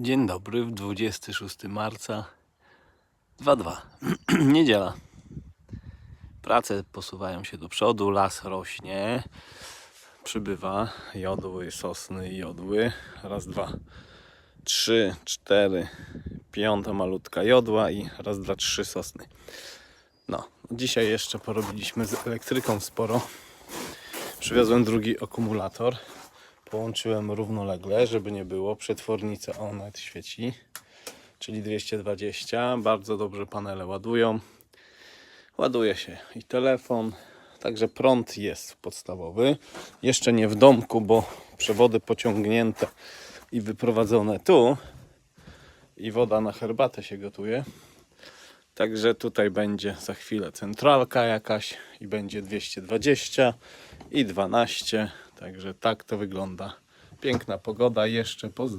Dzień dobry, 26 marca 2.2. Niedziela. Prace posuwają się do przodu, las rośnie, przybywa jodły, sosny i jodły. Raz, dwa, trzy, cztery, piąta malutka jodła i raz, dwa, trzy sosny. No, dzisiaj jeszcze porobiliśmy z elektryką sporo. Przywiozłem drugi akumulator. Połączyłem równolegle, żeby nie było. Przetwornica o nawet świeci, czyli 220. Bardzo dobrze panele ładują. Ładuje się i telefon, także prąd jest podstawowy. Jeszcze nie w domku, bo przewody pociągnięte i wyprowadzone tu. I woda na herbatę się gotuje. Także tutaj będzie za chwilę centralka jakaś i będzie 220 i 12. Także tak to wygląda. Piękna pogoda, jeszcze pozdrawiam.